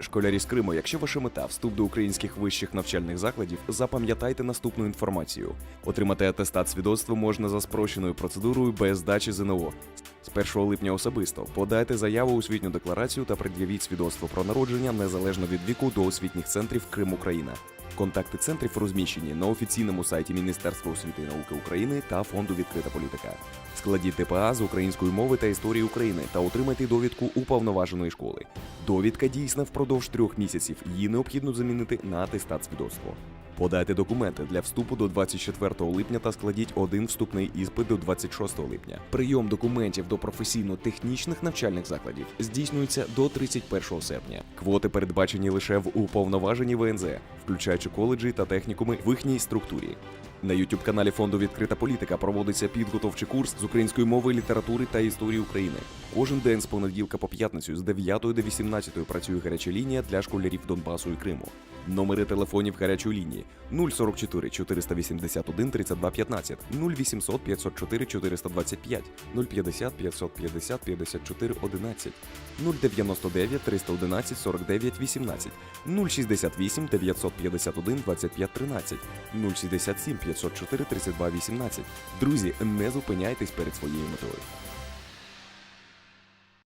Школярі з Криму, якщо ваша мета вступ до українських вищих навчальних закладів, запам'ятайте наступну інформацію. Отримати атестат свідоцтва можна за спрощеною процедурою без здачі ЗНО. З 1 липня особисто подайте заяву у освітню декларацію та пред'явіть свідоцтво про народження незалежно від віку до освітніх центрів Крим Україна. Контакти центрів розміщені на офіційному сайті Міністерства освіти і науки України та фонду Відкрита політика. Складіть ТПА з української мови та історії України та отримайте довідку уповноваженої школи. Довідка дійсна впродовж трьох місяців. Її необхідно замінити на атестат свідоцтво. Подайте документи для вступу до 24 липня та складіть один вступний іспит до 26 липня. Прийом документів до професійно-технічних навчальних закладів здійснюється до 31 серпня. Квоти передбачені лише в уповноваженні ВНЗ, включаючи коледжі та технікуми в їхній структурі. На youtube каналі фонду Відкрита політика проводиться підготовчий курс з української мови, літератури та історії України. Кожен день з понеділка по п'ятницю з 9 до 18 працює гаряча лінія для школярів Донбасу і Криму. Номери телефонів гарячої лінії 044 481 32 15, 0800 504 425, 050 550 54 11, 099 311 49 18, 068 951 25 13, 067 504 32 18. Друзі, не зупиняйтесь перед своєю метою.